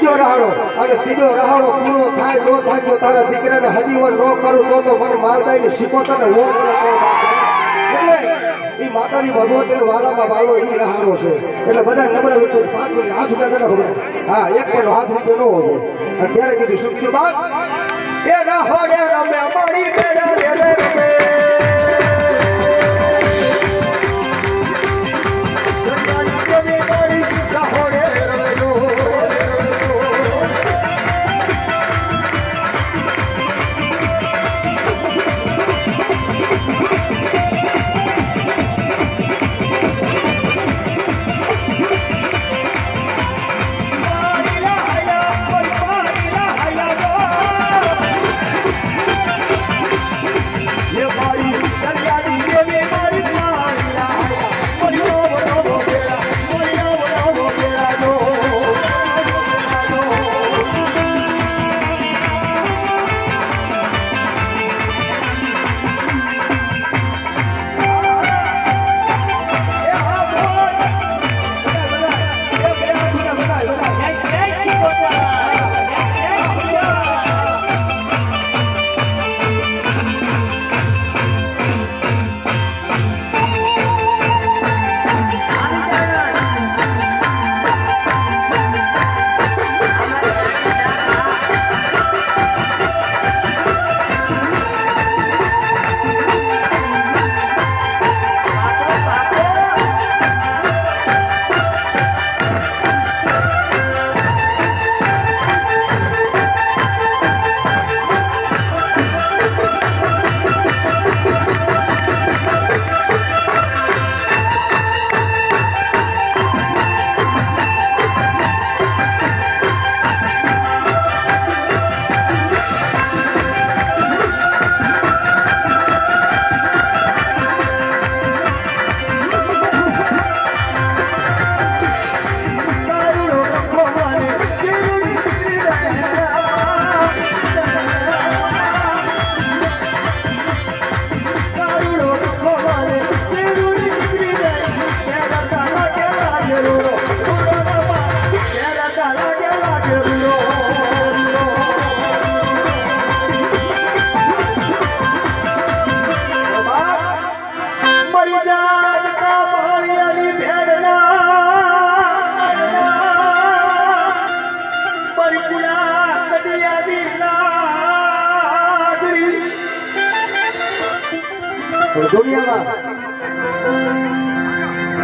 ત્રીજો રહાડો અને ત્રીજો રહાડો પૂરો થાય નો થાય તારા દીકરાને હજીવન ન કરું તો તો મને શીખોતો ને શીખો તને. એટલે ઈ માતાજી ભગવતી વાલામાં વાલો એ રહાડો છે. એટલે બધા નબળા વિશે પાંચ મિનિટ હા, એક પણ હાથ નીચે ન હોવો અત્યારે કીધું, શું કીધું બાપ? એ રહોડે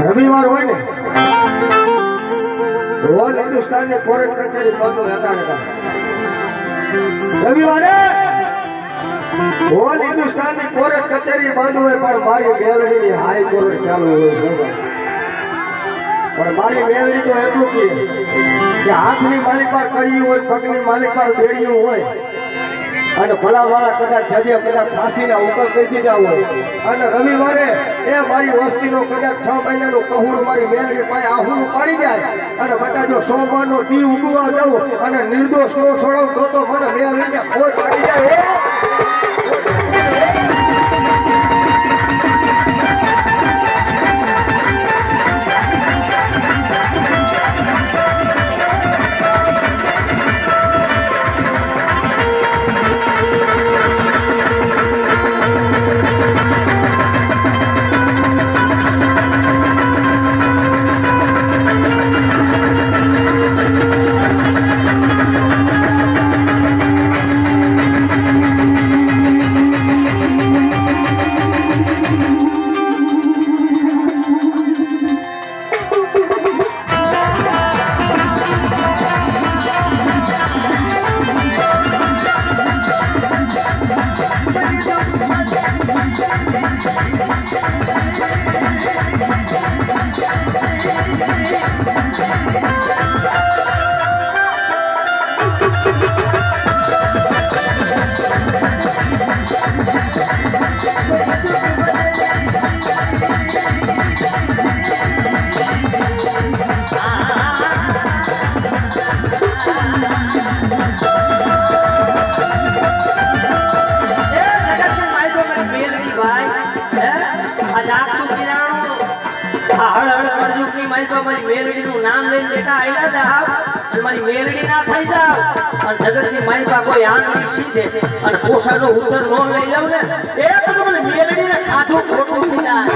રવિવાર હોય ને, રોજ હિન્દુસ્તાન ને કોર્ટ કચેરી રવિવારે રોલ હિન્દુસ્તાનની કોર્ટ કચેરી બંધ હોય પણ મારી મેલડીની હાઈ કોર્ટ ચાલુ હોય છે. પણ મારી મેલડી તો એટલું કે હાથની માલિક પર કડિયું હોય, પગની માલિક પર બેડિયું હોય અને ભલા વાળા કદાચ જજે, કદાચ ફાંસીના ઉપર કહી દીધા હોય. અને રવિવારે એ મારી વસ્તીનો કદાચ છ મહિનાનું કહુડ મારી મેલડી પાસે આહુનું પાડી જાય. અને બટા જો સોમવારનો દી ઉગવા દઉં અને નિર્દોષ નો છોડાવું તો તો મને મેલડીને ખોટ પાડી જાય. લાખનું કિરાણું. આ હળ હળ અર્જુનની મારી મેલડીનું નામ લઈને બેટા આવેલા હતા અને મારી મેલડી ના થઈ જાવ અને જગતની મહિપા કોઈ આંગળી સીધે. અને પોસાનો ઉત્તર નો લઈ લઉં ને. એ બધું ખાધું ખોટું થઈ જાય.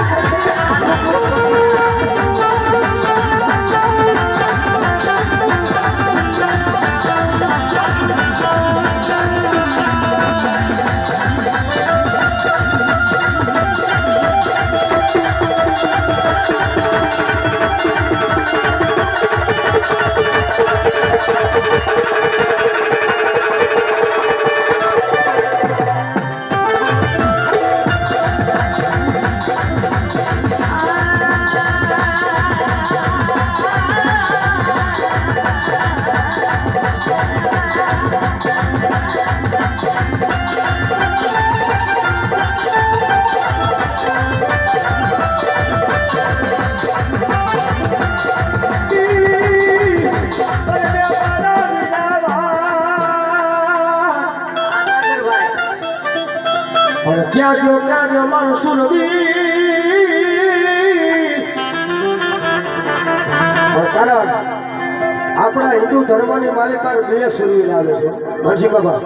અને ત્યાં ગયો ત્યાં ગયો મારો સુરવીર કારણ, આપણા હિન્દુ ધર્મની માલિકાર બે સુરવીર આવે છે. નરસિંહ બાબા.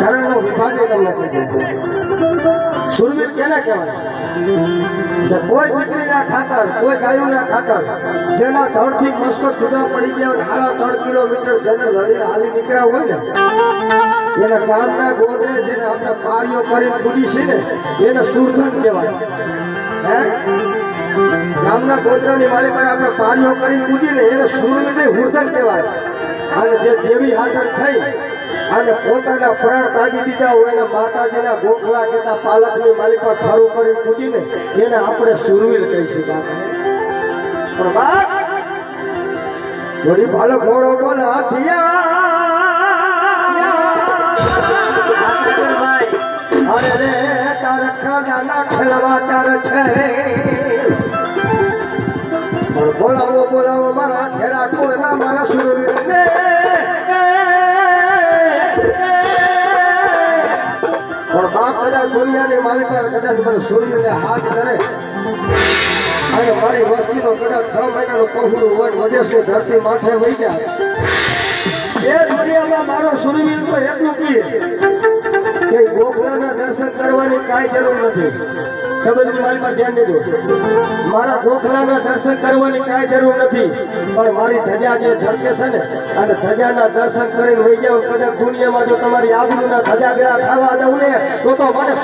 કારણ એનો વિભાગ એ તમને કહી દઉં સુરવીર કેને કહેવાય? કોઈ દીકરીના ખાતર કોઈ ગાયોના ખાતર જેના ધડથી મસ્ત જુદા પડી ગયા હોય, સાડા ત્રણ કિલોમીટર જેને લડીને હાલી નીકળ્યા હોય ને એને ગામના ગોદરે જેને આપણે પારીઓ કરીને કૂદી છે ને એને સુરધન કહેવાય. હે? ગામના ગોત્રની મારી પાસે આપણે પારીઓ કરીને પૂજી ને એને સુરને હુરધન કહેવાય. અને જે દેવી હાજર થઈ અને પોતાના પ્રાણ તાગી દીધા હોય અને માતાજીના ગોખલા કહેતા પાલકની માલી પર ફરું કરી કૂદીને એને આપણે સુરવીર કહી છીએ પણ વાત થોડી ભાલો ઘોડો બોલ હાથિયા. અરે રે, તાર તાર છે. બોલાવો બોલાવો, મારા ખેરા કુળ ના મારા સુરવીર કદાચ દુનિયાની કદાચ મને સુરવીરને હાથ કરે અને મારી વસ્તીનો કદાચ છ મહિનાનું પહોળું હોય વિદેશની ધરતી માથે વહી જાય. એ દુનિયામાં મારો સુરવીર તો એટલું કહીએ કે ગોખલાના દર્શન કરવાની કાંઈ જરૂર નથી. મારી પર ધ્યાન દેજો. મારા ગોખલાના દર્શન કરવાની કાંઈ જરૂર નથી, પણ મારી ધજા જે ઝળકે છે ને, અને ધજાના દર્શન કરીને વહી જાવ કદાચ દુનિયામાં જો તમારી આબરૂના ધજા ગળા ખાવા દઉં ને, તો તો મને